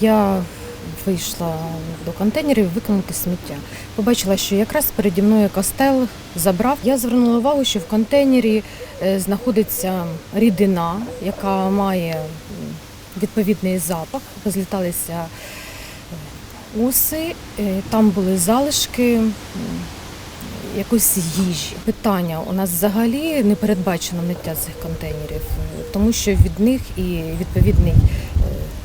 Я вийшла до контейнерів викинути сміття. Побачила, що якраз переді мною костел забрав. Я звернула увагу, що в контейнері е, знаходиться рідина, яка має відповідний запах. Розліталися е, уси, е, там були залишки. Якоїсь їжі. Питання у нас взагалі не передбачено миття цих контейнерів, тому що від них і відповідний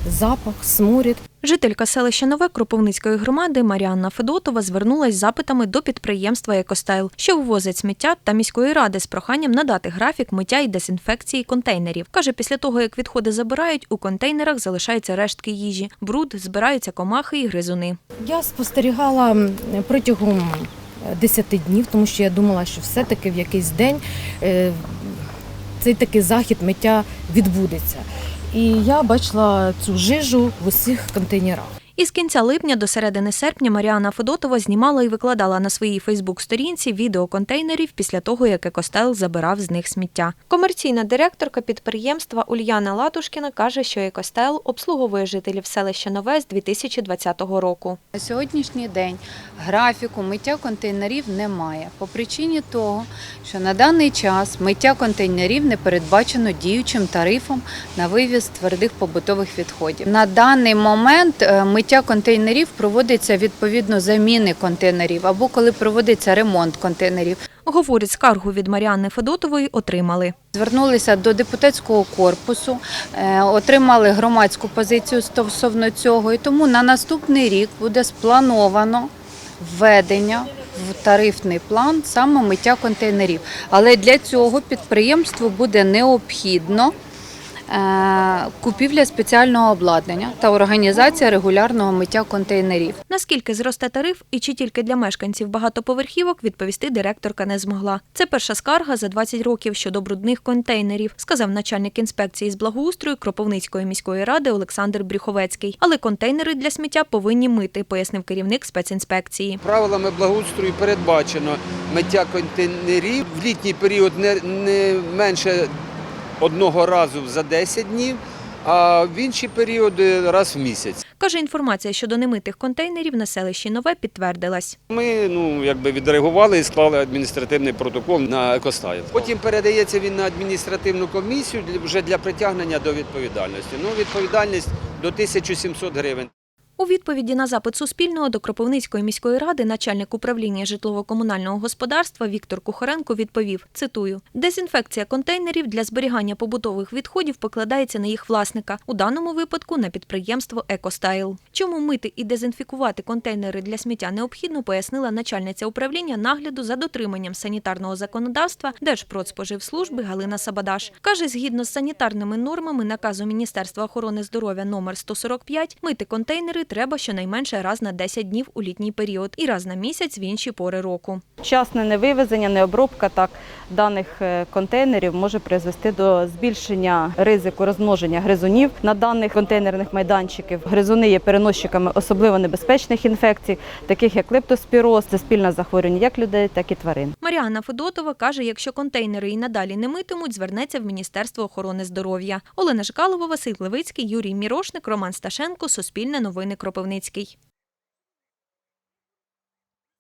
запах, сморід. Жителька селища Нове Кропивницької громади Маріанна Федотова звернулась з запитами до підприємства Екостайл, що вивозить сміття та міської ради з проханням надати графік миття і дезінфекції контейнерів. Каже, після того як відходи забирають, у контейнерах залишаються рештки їжі, бруд, збираються комахи і гризуни. Я спостерігала протягом е, 10 днів, тому що я думала, що все-таки в якийсь день е, цей такий захід миття відбудеться. І я бачила цю жижу в усіх контейнерах. Із кінця липня до середини серпня Маріана Федотова знімала і викладала на своїй Фейсбук-сторінці відео контейнерів після того, як Екостайл забирав з них сміття. Комерційна директорка підприємства Ульяна Латушкіна каже, що Екостайл обслуговує жителів селища Нове з 2020 року. На сьогоднішній день графіку миття контейнерів немає по причині того, що на даний час миття контейнерів не передбачено діючим тарифом на вивіз твердих побутових відходів. На даний момент е, миття контейнерів проводиться відповідно заміни контейнерів або коли проводиться ремонт контейнерів. Говорить, скаргу від Маріанни Федотової отримали. Звернулися до депутатського корпусу, е, отримали громадську позицію стосовно цього, і тому на наступний рік буде сплановано введення в тарифний план саме миття контейнерів. Але для цього підприємству буде необхідно купівля спеціального обладнання та організація регулярного миття контейнерів. Наскільки зросте тариф і чи тільки для мешканців багатоповерхівок, відповісти директорка не змогла. Це перша скарга за 20 років щодо брудних контейнерів, сказав начальник інспекції з благоустрою Кропивницької міської ради Олександр Брюховецький. Але контейнери для сміття повинні мити, пояснив керівник спецінспекції. Правилами благоустрою передбачено миття контейнерів в літній період не, не менше одного разу за 10 днів, а в інші періоди раз в місяць. Каже, інформація щодо немитих контейнерів на селищі Нове підтвердилась. Ми ну, якби відреагували і склали адміністративний протокол на екостайл. Потім передається він на адміністративну комісію вже для притягнення до відповідальності. Ну, відповідальність до 1700 гривень. У відповіді на запит Суспільного до Кропивницької міської ради начальник управління житлово-комунального господарства Віктор Кухаренко відповів: цитую: дезінфекція контейнерів для зберігання побутових відходів покладається на їх власника, у даному випадку на підприємство Екостайл. Чому мити і дезінфікувати контейнери для сміття необхідно, пояснила начальниця управління нагляду за дотриманням санітарного законодавства Держпродспоживслужби Галина Сабадаш. Каже, згідно з санітарними нормами наказу Міністерства охорони здоров'я номер 145, мити контейнери треба щонайменше раз на 10 днів у літній період і раз на місяць в інші пори року. Вчасне невивезення, необробка так даних е, контейнерів може призвести до збільшення ризику розмноження гризунів на даних контейнерних майданчиків. Гризуни є переносчиками особливо небезпечних інфекцій, таких як лептоспіроз, це спільне захворювання як людей, так і тварин. Маріанна Федотова каже, якщо контейнери і надалі не митимуть, звернеться в Міністерство охорони здоров'я. Олена Жкалова, Василь Левицький, Юрій Мірошник, Роман Сташенко, Суспільне новини Кропивницький.